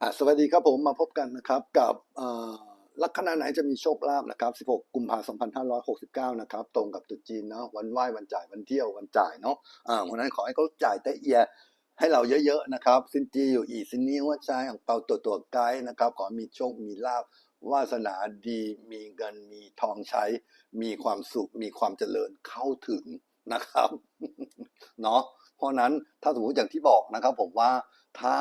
อะสวัสดีครับผมมาพบกันนะครับกับเอ่อลัคนาไหนจะมีโชคลาภนะครับ 16 กุมภาพันธ์2569 นะครับ ตรงกับตรุษจีนเนาะวันไหว้วันจ่ายวันเที่ยววันจ่ายเนาะอ่าเพราะฉะนั้นขอให้เขาจ่ายแต่เอียให้เราเยอะๆนะครับสินจีอยู่อีสินนี้ว่าใจของเปาตัวตัวไกด์นะครับ ขอมีโชคมีลาภวาสนาดีมีเงินมีทองใช้ มีความสุขมีความเจริญเข้าถึงนะครับเนาะเพราะฉะนั้นถ้าสมมติอย่างที่บอกนะครับ ผมว่าถ้า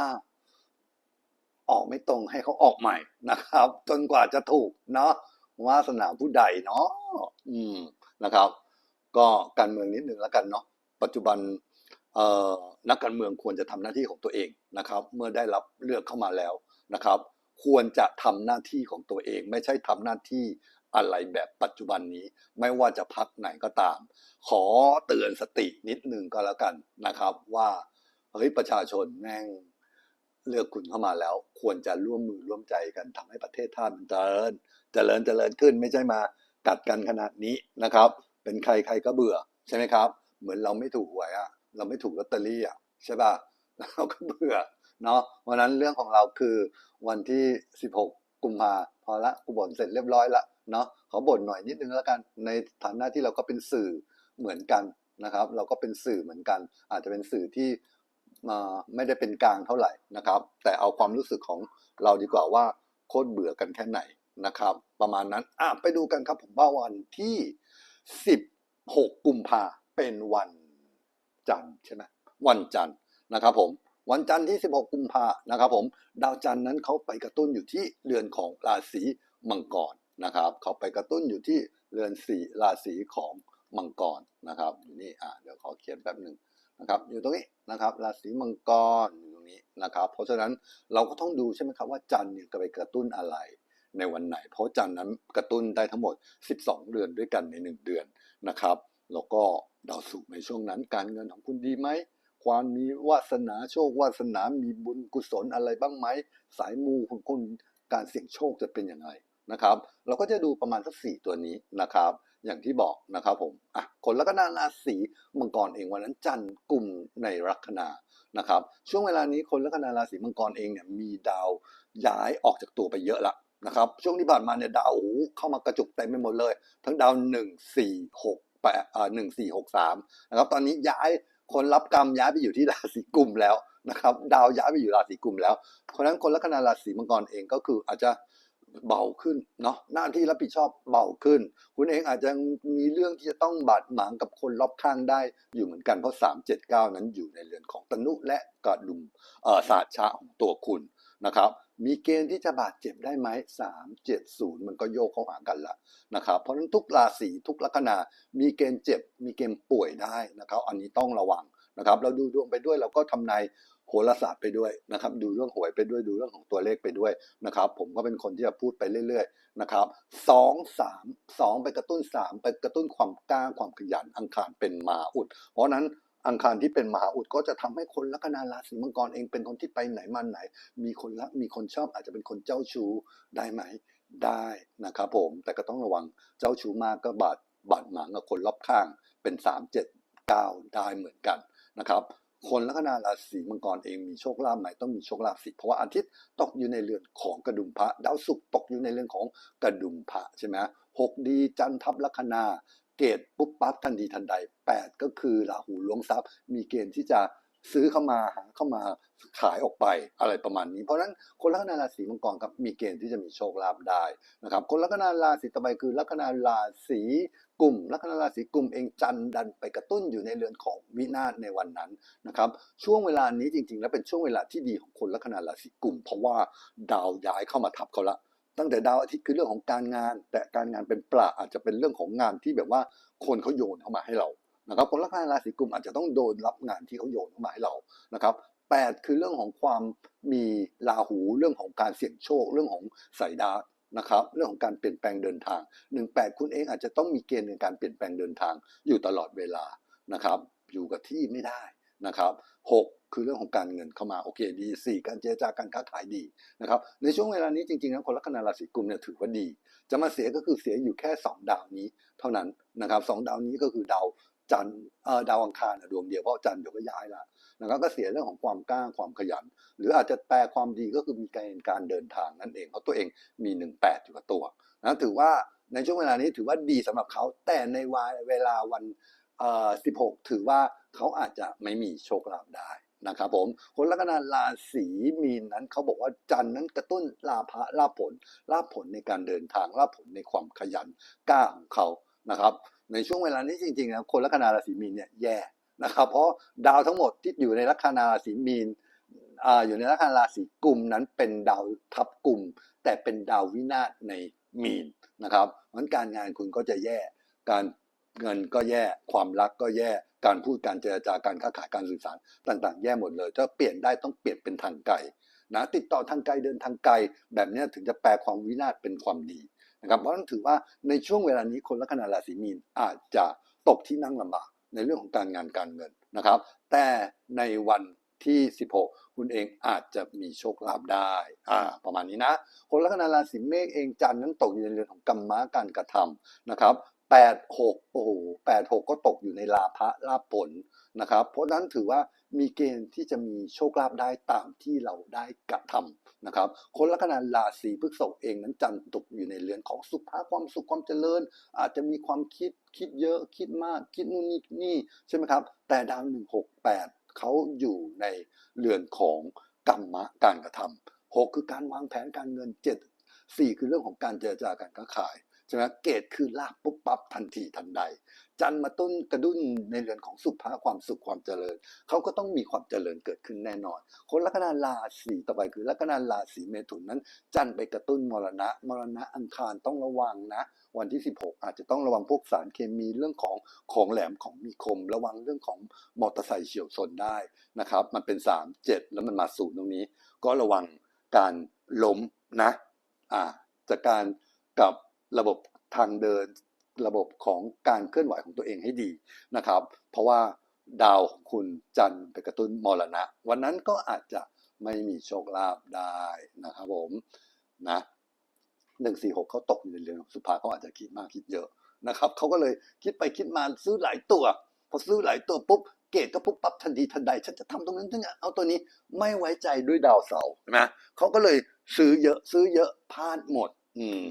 ออกไม่ตรงให้เขาออกใหม่นะครับ จนกว่าจะถูกเนาะวาสนาผู้ใดเนาะอืมนะครับ ก็การเมืองนิดนึงแล้วกันเนาะปัจจุบันนักการเมืองควรจะทำหน้าที่ของตัวเองนะครับ เมื่อได้รับเลือกเข้ามาแล้วนะครับ ควรจะทำหน้าที่ของตัวเอง ไม่ใช่ทำหน้าที่อะไรแบบปัจจุบันนี้ ไม่ว่าจะพักไหนก็ตาม ขอเตือนสตินิดนึงก็แล้วกันนะครับ ว่าเฮ้ยประชาชนแม่ง เลือกคุณเข้ามาแล้ว ควรจะร่วมมือร่วมใจกันทำให้ประเทศชาติมันเจริญเจริญเจริญขึ้นไม่ใช่มากัดกันขนาดนี้นะครับ เป็นใครใครก็เบื่อใช่ไหมครับ เหมือนเราไม่ถูกหวยอะเราไม่ถูกลอตเตอรี่อะใช่ป่ะเราก็เบื่อเนาะวันนั้นเรื่องของเราคือวันที่ 16 กุมภาพอละกูบ่นเสร็จเรียบร้อยละเนาะขอบ่นหน่อยนิดนึงแล้วกัน ในฐานะที่เราก็เป็นสื่อเหมือนกันนะครับ เราก็เป็นสื่อเหมือนกัน อาจจะเป็นสื่อที่ มาไม่ได้เป็นกลางเท่าไหร่นะครับ แต่เอาความรู้สึกของเราดีกว่าว่าโคตรเบื่อกันแค่ไหนนะครับ ประมาณนั้นอะไปดูกันครับผมว่าวันที่ 16 กุมภาเป็นวันจันทร์ใช่ไหมวันจันทร์นะครับผมวันจันทร์ที่ 16 กุมภานะครับผมดาวจันทร์นั้นเขาไปกระตุ้นอยู่ที่เรือนของราศีมังกรนะครับเขาไปกระตุ้นอยู่ที่เรือนสีราศีของมังกรนะครับนี่อะเดี๋ยวขอเขียนแป๊บหนึ่ง นะครับ อยู่ตรงนี้นะครับ ราศีมังกรอยู่ตรงนี้นะครับ เพราะฉะนั้นเราก็ต้องดูใช่ไหมครับว่าจันทร์เนี่ยจะไปกระตุ้นอะไรในวันไหน เพราะจันทร์นั้นกระตุ้นได้ทั้งหมด 12 เดือนด้วยกันใน 1 เดือนนะครับ แล้วก็ดาวศุกร์ในช่วงนั้นการเงินของคุณดีไหมความมีวาสนาโชควาสนา มีบุญกุศลอะไรบ้างไหม สายมูของคุณการเสี่ยงโชคจะเป็นยังไงนะครับ เราก็จะดูประมาณสักสี่ตัวนี้นะครับ อย่างที่บอกนะครับผมอะคนลัคนาราศีมังกรเองวันนั้นจันทร์กลุ่มในลัคนานะครับ ช่วงเวลานี้คนลัคนาราศีมังกรเองเนี่ยมีดาวย้ายออกจากตัวไปเยอะละนะครับ ช่วงที่ผ่านมาเนี่ยดาวโอ้เข้ามากระจุกเต็มไปหมดเลย ทั้งดาวหนึ่งสี่หกแปดอ่าหนึ่งสี่หกสามนะครับ ตอนนี้ย้ายคนรับกรรมย้ายไปอยู่ที่ราศีกุมแล้วนะครับ ดาวย้ายไปอยู่ราศีกุมแล้วเพราะฉะนั้นคนลัคนาราศีมังกรเองก็คืออาจจะ เบาขึ้นเนาะหน้าที่รับผิดชอบเบาขึ้น คุณเองอาจจะมีเรื่องที่จะต้องบาดหมางกับคนรอบข้างได้อยู่เหมือนกันเพราะ 379 นั้นอยู่ในเรือนของตนุและกระดุมเอ่อศาสชะของตัวคุณนะครับมีเกณฑ์ที่จะบาดเจ็บได้ไหม370 มันก็โยกเข้าหากันละนะครับเพราะฉะนั้นทุกราศีทุกลัคนามีเกณฑ์เจ็บ มีเกณฑ์ป่วยได้นะครับอันนี้ต้องระวังนะครับเราดูดวงไปด้วยเราก็ทำนาย หราศาสตร์ไปด้วยนะครับ ดูเรื่องหวยไปด้วยดูเรื่องของตัวเลขไปด้วยนะครับ ผมก็เป็นคนที่จะพูดไปเรื่อยๆนะครับสองสามสองไปกระตุ้นสามไปกระตุ้นความกล้าความขยันอังคารเป็นมหาอุด เพราะนั้นอังคารที่เป็นมหาอุดก็จะทำให้คนลัคนาราศีมังกรเองเป็นคนที่ไปไหนมาไหน มีคนรักมีคนชอบอาจจะเป็นคนเจ้าชู้ได้ไหมได้นะครับผมแต่ก็ต้องระวังเจ้าชู้มากก็บาดบาดหมางกับคนรอบข้างเป็นสามเจ็ดเก้าได้เหมือนกันนะครับ คนลัคนาราศีมังกรเองมีโชคลาภใหม่ต้องมีโชคลาภสิเพราะว่าอาทิตย์ตกอยู่ในเรือนของกระดุมพระดาวศุกร์ตกอยู่ในเรือนของกระดุมพระใช่ไหมหกดีจันทับลัคนาเกตปุ๊บปั๊บทันทีทันใดแปดก็คือราหูล้วงทรัพย์ มีเกณฑ์ที่จะ ซื้อเข้ามาหาเข้ามาขายออกไปอะไรประมาณนี้ เพราะฉะนั้นคนลัคนาราศีมังกรครับมีเกณฑ์ที่จะมีโชคลาภได้นะครับ คนลัคนาราศีต่อไปคือลัคนาราศีกลุ่มลัคนาราศีกลุ่มเองจันดันไปกระตุ้นอยู่ในเรือนของวินาศในวันนั้นนะครับ ช่วงเวลานี้จริง ๆ แล้วเป็นช่วงเวลาที่ดีของคนลัคนาราศีกลุ่ม เพราะว่าดาวย้ายเข้ามาทับเขาละตั้งแต่ดาวอาทิตย์คือเรื่องของการงาน แต่การงานเป็นประอาจจะเป็นเรื่องของงานที่แบบว่าคนเขาโยนเข้ามาให้เรา นะครับคนลัคนาราศีกุมอาจจะต้องโดนรับงานที่เขาโยนเข้ามาให้เรานะครับแปดคือเรื่องของความมีราหูเรื่องของการเสี่ยงโชค เรื่องของสายดาร์กนะครับเรื่องของการเปลี่ยนแปลงเดินทางหนึ่งแปดคุณเองอาจจะต้องมีเกณฑ์ในการเปลี่ยนแปลงเดินทางอยู่ตลอดเวลานะครับอยู่กับที่ไม่ได้นะครับหกคือเรื่องของการเงินเข้ามาโอเคดีสี่การเจรจาการค้าขายดีนะครับในช่วงเวลานี้จริงๆแล้วคนลัคนาราศีกุมเนี่ยถือว่าดี จะมาเสียก็คือเสียอยู่แค่ 2 ดาวนี้เท่านั้นนะครับสองดาวนี้ก็คือดาว จันทร์ดาวอังคารดวงเดียวเพราะจันทร์เดี๋ยวก็ย้ายละนะครับก็เสียเรื่องของความกล้าความขยัน หรืออาจจะแปลความดีก็คือมีการการเดินทางนั่นเองเพราะตัวเองมี 18 อยู่กับตัวนะถือว่าในช่วงเวลานี้ถือว่าดีสำหรับเขาแต่ในวเวลาวันเอ่อ16ถือว่าเขาอาจจะไม่มีโชคลาภได้นะครับผมคนลัคนาราศีมีนนั้นเขาบอกว่าจันนั้นกระตุ้นลาภะลาผลลาผลในการเดินทางลาผลในความขยันกล้าของเขานะครับ ในช่วงเวลานี้จริงๆนะคนลัคนาราศีมีนเนี่ยแย่นะครับ เพราะดาวทั้งหมดที่อยู่ในลัคนาราศีมีนอยู่ในลัคนาราศีกลุ่มนั้นเป็นดาวทับกลุ่ม แต่เป็นดาววินาศในมีนนะครับเพราะฉะนั้นการงานคุณก็จะแย่การเงินก็แย่ความรักก็แย่การพูดการเจรจาการค้าขายการสื่อสารต่างๆ แย่หมดเลยถ้าเปลี่ยนได้ต้องเปลี่ยนเป็นทางไกลนะติดต่อทางไกลเดินทางไกลแบบนี้ถึงจะแปลความวินาศเป็นความดี นะครับเพราะนั้นถือว่าในช่วงเวลานี้คนลัคนาราศีมีนอาจจะตกที่นั่งลำบากในเรื่องของการงานการเงินนะครับ แต่ในวันที่ 16 คุณเองอาจจะมีโชคลาภได้อ่าประมาณนี้นะ คนลัคนาราศีเมษเองจันทร์นั้นตกอยู่ในเรือนของกรรมะการกระทำนะครับแปดหกโอ้โหแปดหกก็ตกอยู่ในลาภะลาภผลนะครับ เพราะนั้นถือว่ามีเกณฑ์ที่จะมีโชคลาภได้ตามที่เราได้กระทำ นะครับ คนลัคนาราศีพฤษภเองนั้นจันทร์ตกอยู่ในเรือนของสุภาพความสุขความเจริญ อาจจะมีความคิดคิดเยอะคิดมาก คิดนู่นนี่นี่ใช่ไหมครับ แต่ดาวหนึ่งหกแปดเขาอยู่ในเรือนของกรรมะการกระทำหกคือการวางแผนการเงินเจ็ดสี่คือเรื่องของการเจรจาการค้าขาย ช่ไหมเกตคือลาบปุ๊บปั๊บทันทีทันใด จันมาต้นกระดุ้นในเรือนของสุภาความสุขความเจริญ เขาก็ต้องมีความเจริญเกิดขึ้นแน่นอน คนลัคนาราศีต่อไปคือลัคนาราศีเมถุนนั้น จันไปกระตุ้นมรณะ มรณะอังคารต้องระวังนะ วันที่ 16 อาจจะต้องระวังพวกสารเคมีเรื่องของของแหลมของมีคม ระวังเรื่องของมอเตอร์ไซค์เฉียวชนได้นะครับมันเป็น 3 7 แล้วมันมาศูนย์ตรงนี้ ก็ระวังการล้มนะอ่าจากการกับ ระบบทางเดิน ระบบของการเคลื่อนไหวของตัวเองให้ดีนะครับ เพราะว่าดาวของคุณจันทร์ไปกระตุ้นมรณะ วันนั้นก็อาจจะไม่มีโชคลาภได้นะครับผมนะหนึ่งสี่หกเขาตกอยู่ในเรือนสุภาเขาอาจจะคิดมากคิดเยอะนะครับเขาก็เลยคิดไปคิดมาซื้อหลายตัวพอซื้อหลายตัวปุ๊บเกรดก็ปุ๊บปั๊บทันทีทันใดฉันจะทำตรงนั้นฉันจะเอาตัวนี้ไม่ไว้ใจด้วยดาวเสาร์ใช่ไหมเขาก็เลยซื้อเยอะซื้อเยอะพลาดหมด อืม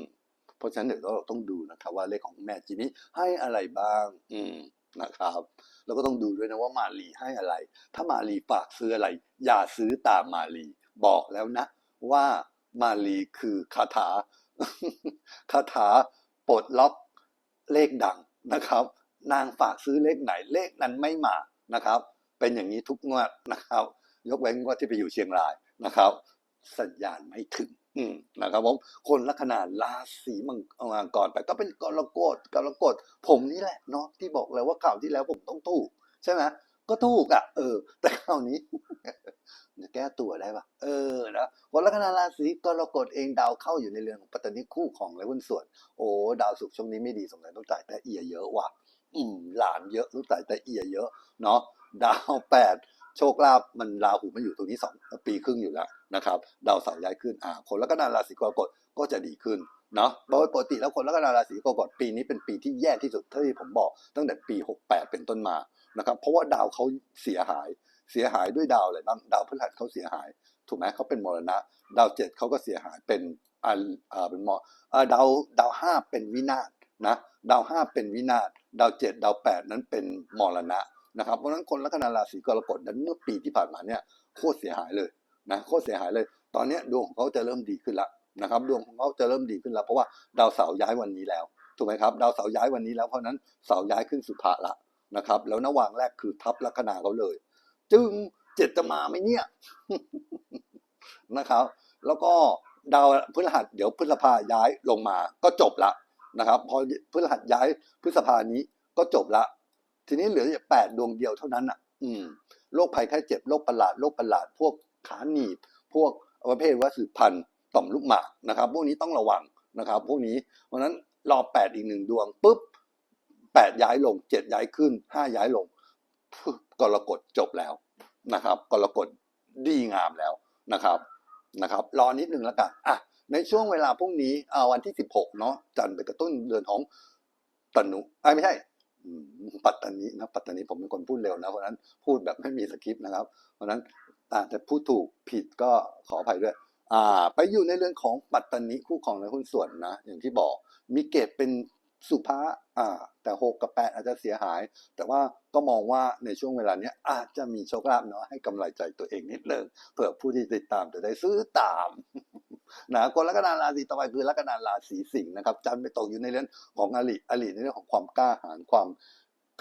เพราะฉะนั้นเดี๋ยวเราต้องดูนะครับว่าเลขของแม่จีนี้ให้อะไรบ้าง อืมนะครับ แล้วก็ต้องดูด้วยนะว่ามาลีให้อะไร ถ้ามาลีฝากซื้ออะไร อย่าซื้อตามมาลี บอกแล้วนะ ว่ามาลีคือคาถาคาถาปลดล็อกเลขดังนะครับ นางฝากซื้อเลขไหนเลขนั้นไม่มานะครับ เป็นอย่างนี้ทุกงวดนะครับ ยกเว้นงวดที่ไปอยู่เชียงรายนะครับ สัญญาณไม่ถึง อืมนะครับผมคนลัคนาราศีมังมังกรไปก็เป็นกรกฎกรกฎผมนี่แหละเนาะที่บอกเลยว่าข่าวที่แล้วผมต้องถูกใช่ไหมก็ถูกอะเออ แต่คราวนี้จะแก้ตัวได้ปะเออนะคนลัคนาราศีกรกฎเองดาวเข้าอยู่ในเรือนของปัตตานีคู่ของและหุ้นส่วน โอ้ดาวสุขช่วงนี้ไม่ดีสงสัยต้องจ่ายแต่เอียเยอะว่ะอืมหลานเยอะต้องจ่ายแต่เอียเยอะ เนาะดาวแปดโชคลาภมันราหูมันอยู่ตรงนี้สองปีครึ่งอยู่แล้ว นะครับดาวเสาร์ย้ายขึ้นอ่าคนลัคนาราศีกรกฎก็จะดีขึ้นเนาะโดยปกติแล้วคนลัคนาราศีกรกฎปีนี้เป็นปีที่แย่ที่สุดเท่าที่ผมบอก ตั้งแต่ปี 68 เป็นต้นมานะครับเพราะว่าดาวเขาเสียหายเสียหายด้วยดาวอะไรบ้างดาวพฤหัสเขาเสียหาย ถูกไหมเขาเป็นมรณะ ดาวเจ็ดเขาก็เสียหายเป็นอ่าเป็นมออ่าดาวดาวห้าเป็นวินาศนะดาวห้าเป็นวินาศดาวเจ็ดดาวแปดนั้นเป็นมรณะนะครับเพราะฉะนั้นคนลัคนาราศีกรกฎนั้นเมื่อปีที่ผ่านมาเนี่ยโคตรเสียหายเลย นะโคตรเสียหายเลย ตอนนี้ดวงของเขาจะเริ่มดีขึ้นละนะครับดวงของเขาจะเริ่มดีขึ้นแล้วเพราะว่าดาวเสาร์ย้ายวันนี้แล้วถูกไหมครับดาวเสาร์ย้ายวันนี้แล้วเพราะนั้นเสาร์ย้ายขึ้นสุภะละนะครับ แล้วนวางแรกคือทับลัคนาเขาเลย จึงเจ็ดจะมาไหมเนี่ยนะครับ แล้วก็ดาวพฤหัสเดี๋ยวพฤษภาย้ายลงมาก็จบละนะครับ พอพฤหัสย้ายพฤษภานี้ก็จบละ ทีนี้เหลือแปดดวงเดียวเท่านั้นอะ อืมโรคภัยไข้เจ็บโรคประหลาดโรคประหลาดพวก ขาหนีบ พวกประเภทว่าสืบพันธุ์ต่อมลูกหมากนะครับ พวกนี้ต้องระวังนะครับ พวกนี้เพราะนั้นรอแปดอีกหนึ่งดวงปุ๊บแปดย้ายลงเจ็ดย้ายขึ้นห้าย้ายลงกรกฎจบแล้วนะครับ กรกฎดีงามแล้วนะครับนะครับรอนิดนึงแล้วกันอะในช่วงเวลาพรุ่งนี้อ่าวันที่ 16 เนาะจันไปกระตุ้นเดือนของตนุไอ้ไม่ใช่ปัตตานีนะปัตตานีผมเป็นคนพูดเร็วนะเพราะนั้นพูดแบบไม่มีสคริปต์นะครับ เพราะนั้น อาจจะพูดถูกผิดก็ขออภัยด้วยอ่าไปอยู่ในเรื่องของปัตตานีคู่ของในหุ้นส่วนนะ อย่างที่บอกมีเกรดเป็นสุภาอ่า แต่หกกับแปดอาจจะเสียหาย แต่ว่าก็มองว่าในช่วงเวลานี้อาจจะมีโชคลาภเนาะให้กำไรใจตัวเองนิดนึงเผื่อผู้ที่ติดตามจะได้ซื้อตามนะคนลัคนาราศีต่อไปคือลัคนาราศีสิงห์นะครับจันทร์ไปตกอยู่ในเรื่องของอริอริในเรื่องของความกล้าหาญความ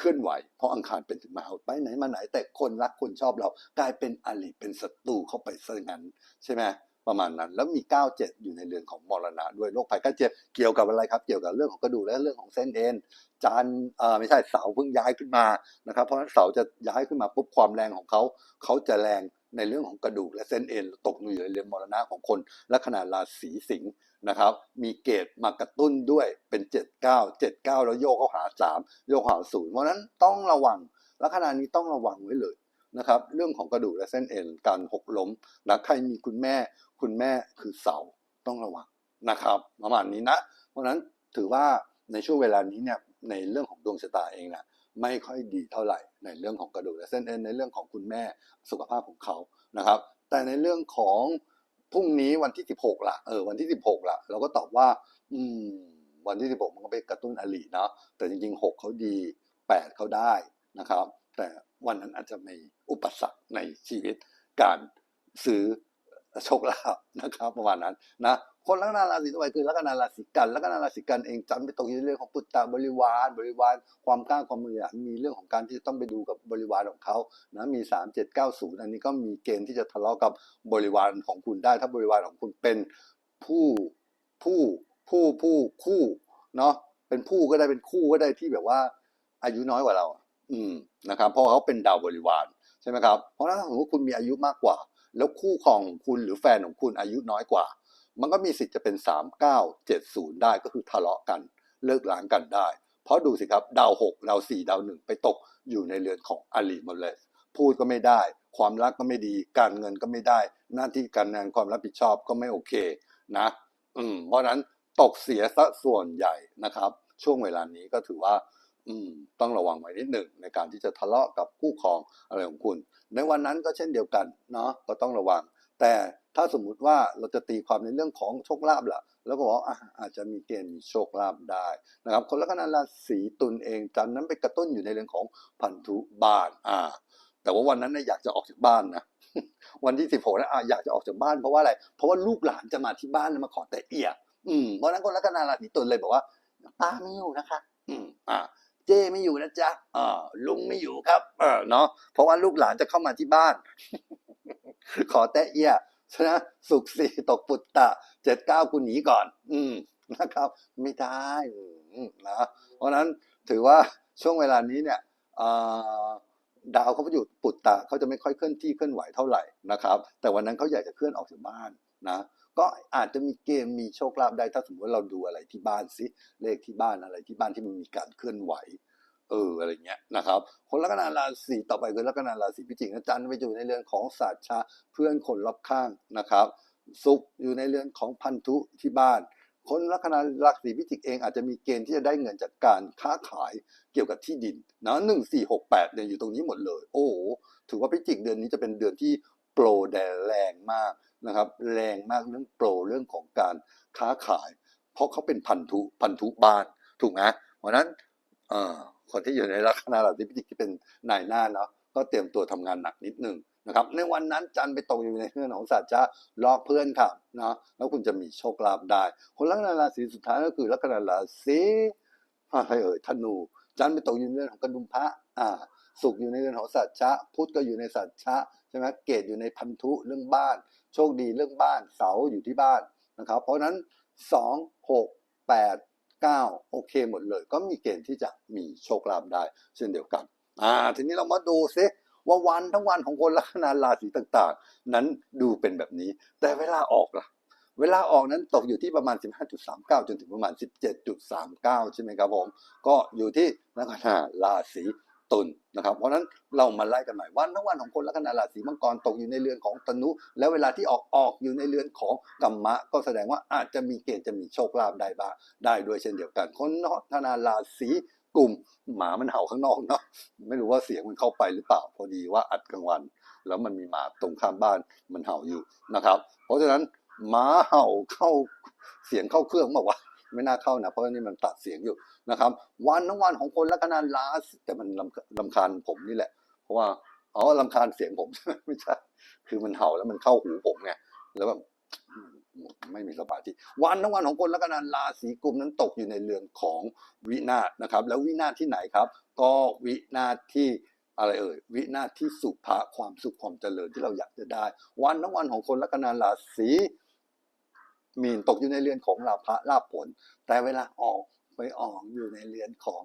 เคลื่อนไหว เพราะอังคารเป็นถึงมหาอุดไปไหนมาไหนแต่คนรักคนชอบเรากลายเป็นอริเป็นศัตรูเข้าไปซะงั้นใช่ไหมประมาณนั้น แล้วมี 97 อยู่ในเรือนของมรณะด้วยโรคภัยไข้เจ็บเกี่ยวกับอะไรครับ เกี่ยวกับเรื่องของกระดูกและเรื่องของเส้นเอ็นจานเอ่อไม่ใช่เสาเพิ่งย้ายขึ้นมานะครับ เพราะฉะนั้นเสาจะย้ายขึ้นมาปุ๊บความแรงของเขาเขาจะแรง ในเรื่องของกระดูกและเส้นเอ็นตกอยู่ในเรือนมรณะของคน และขนาดราศีสิงห์นะครับ มีเกรดมากระตุ้นด้วยเป็น 79 79 แล้วโยกเข้าหา 3 โยกหาศูนย์เพราะนั้นต้องระวังและขณะนี้ต้องระวังไว้เลยนะครับ เรื่องของกระดูกและเส้นเอ็นการหกล้มนะใครมีคุณแม่ คุณแม่คือเสาต้องระวังนะครับ ประมาณนี้นะ เพราะฉะนั้นถือว่าในช่วงเวลานี้เนี่ยในเรื่องของดวงชะตาเองนะ ไม่ค่อยดีเท่าไหร่ในเรื่องของกระดูกและเส้นเอ็นในเรื่องของคุณแม่สุขภาพของเขานะครับ แต่ในเรื่องของพรุ่งนี้วันที่ 16ละเออวันที่ 16ละเราก็ตอบว่า อืม วันที่ 16 มันก็ไปกระตุ้นอลีเนาะแต่จริงๆ 6เขาดี 8เขาได้นะครับ แต่วันนั้นอาจจะมีอุปสรรคในชีวิตการซื้อโชคลาภนะครับ ประมาณนั้นนะ คนลัคนาราศีต่อไปคือลัคนาราศีกันลัคนาราศีกันเองจันทร์ไปตกอยู่เรื่องของปุตตะบริวาร บริวารความกล้าความมืออะมีเรื่องของการที่ต้องไปดูกับบริวารของเขานะมี 3 7 9 0 อันนี้ก็มีเกณฑ์ที่จะทะเลาะกับบริวารของคุณได้ ถ้าบริวารของคุณเป็นผู้ผู้ผู้ผู้คู่เนาะเป็นผู้ก็ได้เป็นคู่ก็ได้ที่แบบว่า อายุน้อยกว่าเรา อืมนะครับ เพราะเขาเป็นดาวบริวารใช่ไหมครับเพราะถ้าสมมติคุณมีอายุมากกว่า แล้วคู่ของคุณหรือแฟนของคุณอายุน้อยกว่า มันก็มีสิทธิ์จะเป็น 3 9 7 0 ได้ก็คือทะเลาะกันเลิกล้างกันได้ เพราะดูสิครับ ดาว 6 ดาว 4 ดาว 1 ไปตกอยู่ในเรือนของอลีหมดเลยพูดก็ไม่ได้ ความรักก็ไม่ดี การเงินก็ไม่ได้ หน้าที่การงานความรับผิดชอบก็ไม่โอเคนะ อืม เพราะฉะนั้นตกเสียซะส่วนใหญ่นะครับ ช่วงเวลานี้ก็ถือว่า อืม ต้องระวังไว้นิดหนึ่งในการที่จะทะเลาะกับคู่ครองอะไรของคุณ ในวันนั้นก็เช่นเดียวกันเนาะก็ต้องระวัง แต่ ถ้าสมมุติว่าเราจะตีความในเรื่องของโชคลาภล่ะ แล้วก็บอกออาจจะมีเกณฑ์มีโชคลาภได้นะครับ คนละขนราศีตุลเองจันนั้นไปกระตุ้นอยู่ในเรื่องของพันธุบ้านอ่า แต่ว่าวันนั้นเนี่ยอยากจะออกจากบ้านนะวันที่สิบหกนะอะอยากจะออกจากบ้านเพราะว่าอะไร เพราะว่าลูกหลานจะมาที่บ้านมาขอแต่เอียอืมเพราะนั้นคนละขนราศีตุลเลยบอกว่าป้าไม่อยู่นะคะ อืมอ่าเจ้ไม่อยู่นะจ๊ะอ่าลุงไม่อยู่ครับ เออเนาะเพราะว่าลูกหลานจะเข้ามาที่บ้าน ขอแตะเอีย ฉะนั้นสุกสี่ตกปุตตะเจ็ดเก้ากูหนีก่อน อืมนะครับ ไม่ได้นะเพราะนั้นถือว่าช่วงเวลานี้เนี่ยดาวเขาอยู่ปุตตะเขาจะไม่ค่อยเคลื่อนที่เคลื่อนไหวเท่าไหร่นะครับ แต่วันนั้นเขาอยากจะเคลื่อนออกจากบ้านนะก็อาจจะมีเกมมีโชคลาภได้ถ้าสมมติว่าเราดูอะไรที่บ้านสิเลขที่บ้านอะไรที่บ้านที่มันมีการเคลื่อนไหว เอออะไรเงี้ยนะครับคนลัคนาราศีต่อไปคือลัคนาราศีพิจิกนะจันทร์ไปอยู่ในเรือนของศาสตร์ชาเพื่อนคนรอบข้างนะครับสุขอยู่ในเรือนของพันธุที่บ้านคนลัคนาราศีพิจิกเองอาจจะมีเกณฑ์ที่จะได้เงินจากการค้าขายเกี่ยวกับที่ดินนะหนึ่งสี่หกแปดเนี่ยอยู่ตรงนี้หมดเลย โอ้ถือว่าพิจิกเดือนนี้จะเป็นเดือนที่โปรแดดแรงมากนะครับ แรงมากเรื่องโปรเรื่องของการค้าขาย เพราะเขาเป็นพันธุพันธุบ้านถูกไหมเพราะนั้น คนที่อยู่ในลัคนาราศีพิจิกที่เป็นนายหน้าเนาะก็เตรียมตัวทำงานหนักนิดนึงนะครับ ในวันนั้นจันไปตกอยู่ในเรื่องของศาสตร์จะลอกเพื่อนครับเนาะแล้วคุณจะมีโชคลาภได้ คนลัคนาราศีสุดท้ายก็คือลัคนาราศีอะไรเอ่ยธนู จันไปตกอยู่ในเรื่องของกระดุมพระอ่าสุขอยู่ในเรื่องของสัจจะพุทธก็อยู่ในสัจจะใช่ไหมเกตอยู่ในพันธุเรื่องบ้าน โชคดีเรื่องบ้านเสาอยู่ที่บ้านนะครับ เพราะนั้นสองหกแปด 9 โอเคหมดเลย ก็มีเกณฑ์ที่จะมีโชคลาภได้ เช่นเดียวกันอ่าทีนี้เรามาดูซิว่าวันทั้งวันของคนลัคนาราศีต่างๆ นั้นดูเป็นแบบนี้ แต่เวลาออกล่ะเวลาออกนั้นตกอยู่ที่ประมาณ 15.39 จนถึงประมาณ 17.39 ใช่ไหมครับผม ก็อยู่ที่ลัคนาราศี ตุลนะครับ เพราะนั้นเรามาไล่กันหน่อยวันทั้งวันของคนลัคนาราศีมังกรตกอยู่ในเรือนของตนุ แล้วเวลาที่ออกออกอยู่ในเรือนของกัมมะ ก็แสดงว่าอาจจะมีเกณฑ์จะมีโชคลาภได้บ้างได้ด้วยเช่นเดียวกัน คนลัคนาราศีกลุ่มหมามันเห่าข้างนอกเนาะไม่รู้ว่าเสียงมันเข้าไปหรือเปล่าพอดีว่าอัดกลางวัน แล้วมันมีหมาตรงข้ามบ้านมันเห่าอยู่นะครับ เพราะฉะนั้นหมาเห่าเข้าเสียงเข้าเครื่องบอกว่า ไม่น่าเข้านะเพราะนี่มันตัดเสียงอยู่นะครับ วันทั้งวันของคนละกันนานลาสแต่มันลำลำคาญผมนี่แหละ เพราะว่าอ๋อลำคาญเสียงผมไม่ใช่คือมันเห่าแล้วมันเข้าหูผมไงแล้วแบบไม่มีสมาธิวันทั้งวันของคนละกันนาราศีกุมนั้นตกอยู่ในเรือนของวินาศนะครับ แล้ววินาศที่ไหนครับ ก็วินาศที่อะไรเอ่ยวินาศที่สุภะความสุขความเจริญที่เราอยากจะได้ วันทั้งวันของคนละกันนานราศี มีนตกอยู่ในเรือนของลาภะลาภผล แต่เวลาออกไปออกอยู่ในเรือนของ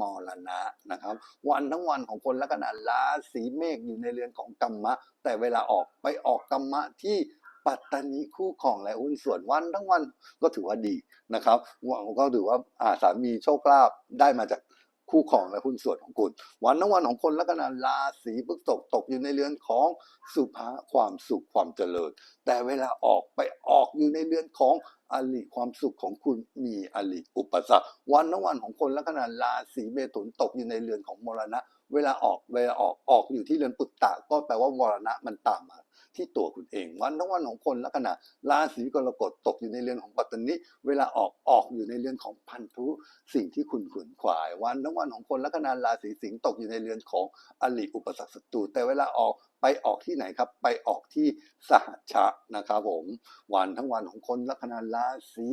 มรณะนะครับ วันทั้งวันของคนละกันนาราศีเมษอยู่ในเรือนของกรรมะ แต่เวลาออกไปออกกรรมะที่ปัตตานีคู่ครองและหุ้นส่วนวันทั้งวันก็ถือว่าดีนะครับวก็ถือว่าอาสามีโชคลาภได้มาจาก คู่ครองและหุ้นส่วนของคุณ วันทั้งวันของคนละกันนราศีพฤษภตกอยู่ในเรือนของสุภาความสุขความเจริญ แต่เวลาออกไปออกอยู่ในเรือนของอลิความสุขของคุณมีอลิอุปสรรควันทั้งวันของคนละกันนราศีเมถุนตกอยู่ในเรือนของมรณะ เวลาออกเวลาออกออกอยู่ที่เรือนปุตตะก็แปลว่ามรณะมันตามมา ที่ตัวคุณเอง วันทั้งวันของคนลัคนาราศีกรกฎตกอยู่ในเรือนของปัตตานิเวลาออกออกอยู่ในเรือนของพันธุสิ่งที่คุณขวนขวาย วันทั้งวันของคนลัคนาราศีสิงห์ตกอยู่ในเรือนของอลิอุปสรรคศัตรูแต่เวลาออกไปออกที่ไหนครับ ไปออกที่สหชชะนะครับผม วันทั้งวันของคนลัคนาราศี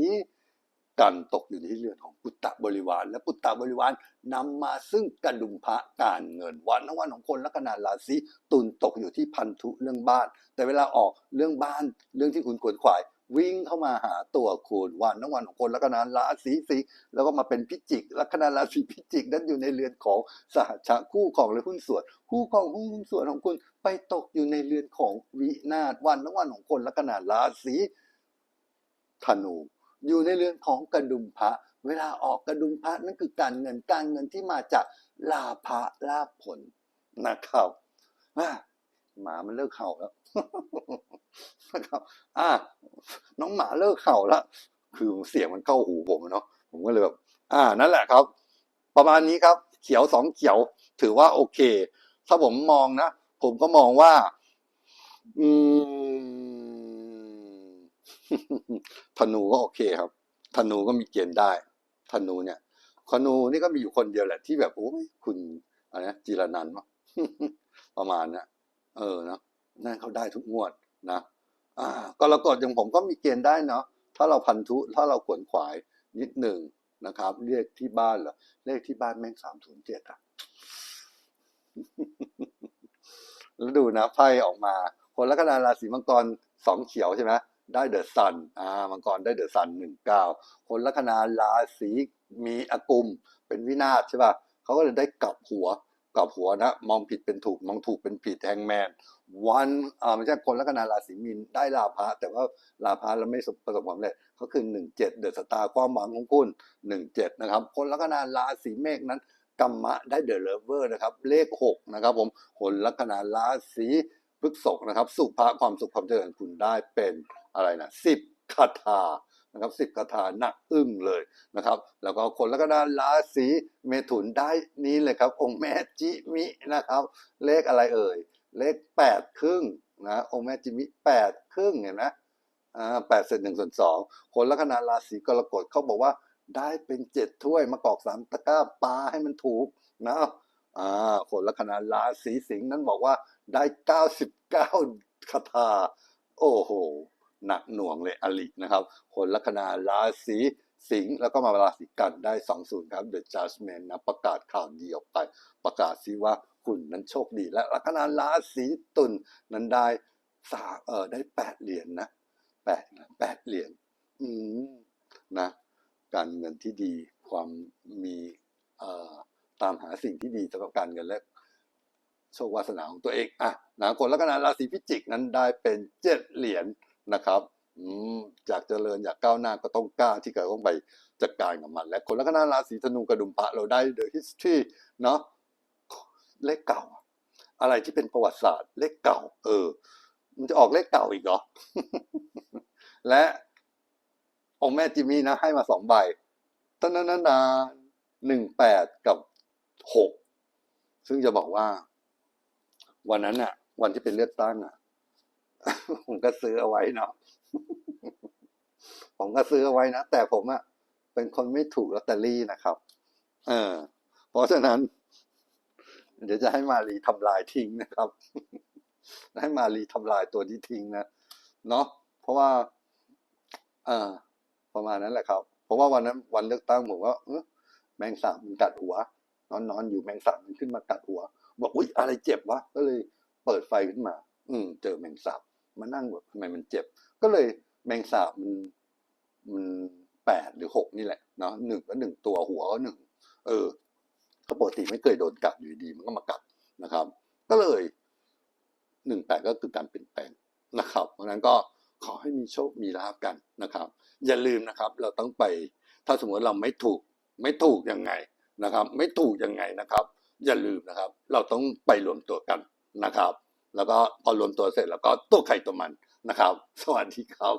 กันตกอยู่ในเรือนของปุตตะบริวาร และปุตตะบริวารนำมาซึ่งกระดุมพระการเงิน วันทั้งวันของคนลัคนาราศีตุลตกอยู่ที่พันธุเรื่องบ้าน แต่เวลาออกเรื่องบ้านเรื่องที่คุณขวนขวายวิ่งเข้ามาหาตัวคุณวันทั้งวันของคนลัคนาราศีสิงแล้วก็มาเป็นพิจิกลัคนาราศีพิจิกนั้นอยู่ในเรือนของสหชะคู่ของหรือหุ้นส่วน คู่ของหุ้นส่วนของคุณไปตกอยู่ในเรือนของวินาศวันทั้งวันของคนลัคนาราศีธนู อยู่ในเรือนของกระดุมพระ เวลาออกกระดุมพระนั่นคือการเงินการเงินที่มาจากลาภะลาผลนะครับอะหมามันเลิกเห่าแล้วนะครับอะน้องหมาเลิกเห่าแล้วคือเสียงมันเข้าหูผมเนาะผมก็เลยแบบอ่านั่นแหละครับ ประมาณนี้ครับ เขียวสองเขียว ถือว่าโอเค ถ้าผมมองนะ ผมก็มองว่า อืม ธนูก็โอเคครับ ธนูก็มีเกณฑ์ได้ ธนูเนี่ยธนูนี่ก็มีอยู่คนเดียวแหละที่แบบโอ้ยคุณอะไรนะจิรนันท์ประมาณเนี้ยเออเนาะนั่นเขาได้ทุกงวดนะอ่าก็รกฎอย่างผมก็มีเกณฑ์ได้เนาะถ้าเราพันธุถ้าเราขวนขวายนิดหนึ่งนะครับเลขที่บ้านเหรอเลขที่บ้านแม่งสามศูนย์เจ็ดอะแล้วดูนะไพ่ออกมา คนลัคนาราศีมังกรสองเขียวใช่ไหม ได้เดอะซันอ่ามังกรได้เดอะซันหนึ่งเก้าคนลัคนาราศีมีอากุม เป็นวินาศใช่ป่ะเขาก็เลยได้กลับหัวกลับหัวนะ มองผิดเป็นถูกมองถูกเป็นผิดแฮงแมนวันอ่าไม่ใช่คนลัคนาราศีมีนได้ลาภะแต่ว่าลาภะแล้วไม่ประสบความสำเร็จก็คือหนึ่งเจ็ดเดอะสตาร์ความหวังของคุณหนึ่งเจ็ดนะครับ คนลัคนาราศีเมษนั้นกรรมะได้เดอะเลเวอร์นะครับเลขหกนะครับผมคนลัคนาราศีพฤษภนะครับ สุภาความสุขความเจริญคุณได้เป็น อะไรนะสิบคาถานะครับสิบคาถาหนักอึ้งเลยนะครับ แล้วก็คนลัคนาราศีเมถุนได้นี้เลยครับ องค์แม่จิมินะครับ เลขอะไรเอ่ย เลขแปดครึ่งนะองค์แม่จิมิแปดครึ่งเห็นไหมอ่าแปดเศษหนึ่งส่วนสองคนลัคนาราศีกรกฎเขาบอกว่าได้เป็นเจ็ดถ้วยมากอกสามตะกร้าปลาให้มันถูกนะอ่าคนลัคนาราศีสิงห์นั้นบอกว่าได้เก้าสิบเก้าคาถาโอ้โห หนักหน่วงเลยอลินะครับ คนลัคนาราศีสิงห์แล้วก็มาราศีกันได้สองศูนย์ครับ The Judgment นะประกาศข่าวดีออกไป ประกาศซิว่าคุณนั้นโชคดี และลัคนาราศีตุลนั้นได้สาเออได้แปดเหรียญนะแปดแปดเหรียญอืมนะ การเงินที่ดีความมีเอ่อตามหาสิ่งที่ดีสำหรับการเงินและโชควาสนาของตัวเองอะนะคนลัคนาราศีพิจิกนั้นได้เป็นเจ็ดเหรียญ นะครับอืมจากเจริญอยากก้าวหน้าก็ต้องกล้าที่จะต้องไปจัดการกับมัน และคนลัคนาราศีธนูกระดุมพระเราได้ The History เนาะเลขเก่า อะไรที่เป็นประวัติศาสตร์ เลขเก่า เออ มันจะออกเลขเก่าอีกเหรอ และองแม่จิมมี่นะให้มาสองใบตั้นนั้นาหนึ่งแปดกับหกซึ่งจะบอกว่า วันนั้นอะวันที่เป็นเลือกตั้งอะ ผมก็ซื้อเอาไว้เนาะผมก็ซื้อเอาไว้นะ แต่ผมอะเป็นคนไม่ถูกลอตเตอรี่นะครับ เออ เพราะฉะนั้น เดี๋ยวจะให้มารีทำลายทิ้งนะครับ ให้มารีทำลายตัวที่ทิ้งนะเนาะเพราะว่า เออประมาณนั้นแหละครับ เพราะว่าวันนั้น วันเลือกตั้งผมว่าแมงสาบมันกัดหัว นอนนอนอยู่แมงสาบมันขึ้นมากัดหัว บอกอุ้ยอะไรเจ็บวะก็เลยเปิดไฟขึ้นมา อืม เจอแมงสาบ มานั่งแบบทำไมมันเจ็บ ก็เลยแมงสาบมันมันแปดหรือหกนี่แหละเนาะหนึ่งก็หนึ่งตัวหัวก็หนึ่งเออก็ปกติไม่เคยโดนกัดอยู่ดีมันก็มากัดนะครับ ก็เลยหนึ่งแปดก็คือการเปลี่ยนแปลงนะครับ เพราะนั้นก็ขอให้มีโชคมีลาบกันนะครับ อย่าลืมนะครับ เราต้องไปถ้าสมมติเราไม่ถูกไม่ถูกยังไงนะครับ ไม่ถูกยังไงนะครับ อย่าลืมนะครับ เราต้องไปรวมตัวกันนะครับ แล้วก็พอรวมตัวเสร็จแล้วก็ตัวใครตัวมันนะครับ สวัสดีครับ